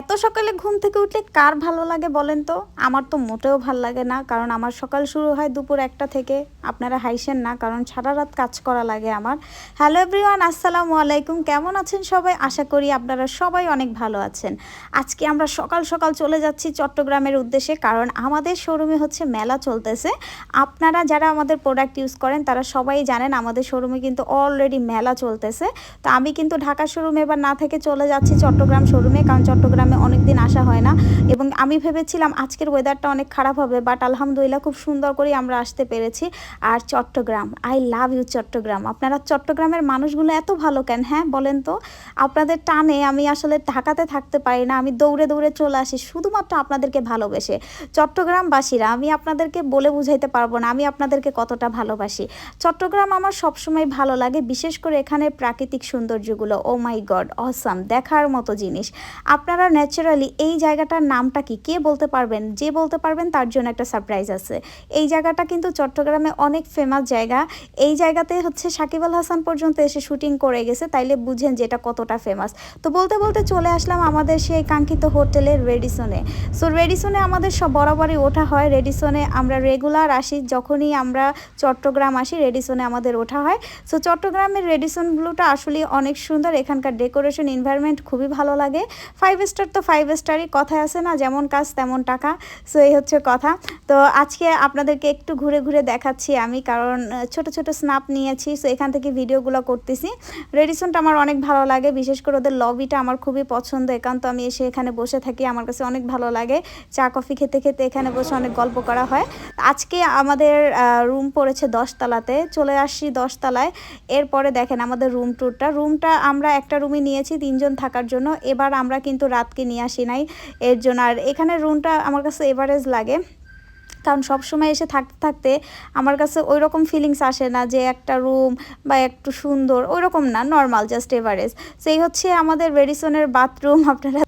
এত সকালে ঘুম থেকে উঠলে কার ভালো লাগে বলেন তো? আমার তো মোটেও ভালো লাগে না, কারণ আমার সকাল শুরু হয় দুপুর একটা থেকে। আপনারা হাইসেন না, কারণ সারা রাত কাজ করা লাগে আমার। হ্যালো এভরিওয়ান, আসসালামু আলাইকুম। কেমন আছেন সবাই? আশা করি আপনারা সবাই অনেক ভালো আছেন। আজকে আমরা সকাল সকাল চলে যাচ্ছি চট্টগ্রামের উদ্দেশ্যে, কারণ আমাদের শোরুমে হচ্ছে মেলা চলতেছে। আপনারা যারা আমাদের প্রোডাক্ট ইউজ করেন, তারা সবাই জানেন আমাদের শোরুমে কিন্তু অলরেডি মেলা চলতেছে। তো আমি কিন্তু ঢাকা শোরুমে এবার না থেকে চলে যাচ্ছি চট্টগ্রাম শোরুমে, কারণ চট্টগ্রামে অনেক দিন আসা হয় না। এবং আমি ভেবেছিলাম আজকের ওয়েদারটা অনেক খারাপ হবে বাট আলহামদুলিল্লাহ খুব সুন্দর করে আমরা আসতে পেরেছি। আর Chattogram I love you Chattogram. আপনারা চট্টগ্রামের মানুষগুলো এত ভালো কেন হ্যাঁ বলেন তো? আপনাদের টানে আমি আসলে ঢাকাতে থাকতে পারি না, আমি দৌড়ে দৌড়ে চলে আসি, শুধুমাত্র আপনাদেরকে ভালোবেসে। চট্টগ্রামবাসীরা, আমি আপনাদেরকে বলে বুঝাইতে পারব না, আমি আপনাদেরকে কতটা ভালোবাসি। চট্টগ্রাম আমার সবসময় ভালো লাগে, বিশেষ করে এখানে প্রাকৃতিক সৌন্দর্যগুলো। ও মাই গড অসাম দেখার মতো জিনিস। আপনারা ন্যাচারালি এই জায়গাটার নামটা কি? কে বলতে পারবেন? যে বলতে পারবেন তার জন্য একটা সারপ্রাইজ আছে। এই জায়গাটা কিন্তু চট্টগ্রামে অনেক ফেমাস জায়গা। এই জায়গাতে হচ্ছে সাকিব আল হাসান পর্যন্ত এসে শুটিং করে গেছে, তাইলে বুঝেন যে এটা কতটা ফেমাস তো বলতে বলতে চলে আসলাম আমাদের সেই কাঙ্ক্ষিত হোটেলের রেডিসনে সো রেডিসনে আমাদের সব বরাবরই ওঠা হয়। রেডিসনে আমরা রেগুলার আসি, যখনই আমরা চট্টগ্রাম আসি রেডিসনে আমাদের ওঠা হয়। সো চট্টগ্রামের রেডিসনগুলোটা আসলে অনেক সুন্দর। এখানকার ডেকোরেশন এনভায়রনমেন্ট খুবই ভালো লাগে। ফাইভ স্টার তো ফাইভ স্টারই কথা আছে না, যেমন কাজ তেমন টাকা সো এই হচ্ছে কথা। তো আজকে আপনাদেরকে একটু ঘুরে ঘুরে দেখাচ্ছি আমি, কারণ ছোট ছোট স্ন্যাপ নিয়েছি সো এখান থেকে ভিডিওগুলো করতেছি। রেডিসনটা আমার অনেক ভালো লাগে, বিশেষ করে ওদের লবিটা আমার খুবই পছন্দ, একান্ত আমি এসে এখানে বসে থাকি, আমার কাছে অনেক ভালো লাগে। চা কফি খেতে খেতে এখানে বসে অনেক গল্প করা হয়। আজকে আমাদের রুম পড়েছে দশতলাতে, চলে আসছি দশতলায়। এরপরে দেখেন আমাদের রুম ট্যুরটা রুমটা আমরা একটা রুমই নিয়েছি, তিনজন থাকার জন্য। এবার আমরা কিন্তু রাতকে নিয়ে আসি নাই। এর জন্য আর এখানে রুমটা আমার কাছে এভারেজ লাগে। কারণ সবসময় এসে থাকতে থাকতে আমার কাছে ওই রকম ফিলিংস আসে না যে একটা রুম বা একটু সুন্দর ওই রকম না নর্মাল জাস্ট এভারেজ সেই হচ্ছে আমাদের রেডিসনের বাথরুম আপনারা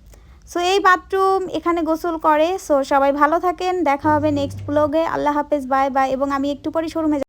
সো এই বাথরুম এখানে গোসল করে। সো সবাই ভালো থাকেন। দেখা হবে নেক্সট ব্লগে আল্লাহ হাফেজ বাই বাই এবং আমি একটু পরে শোরুমে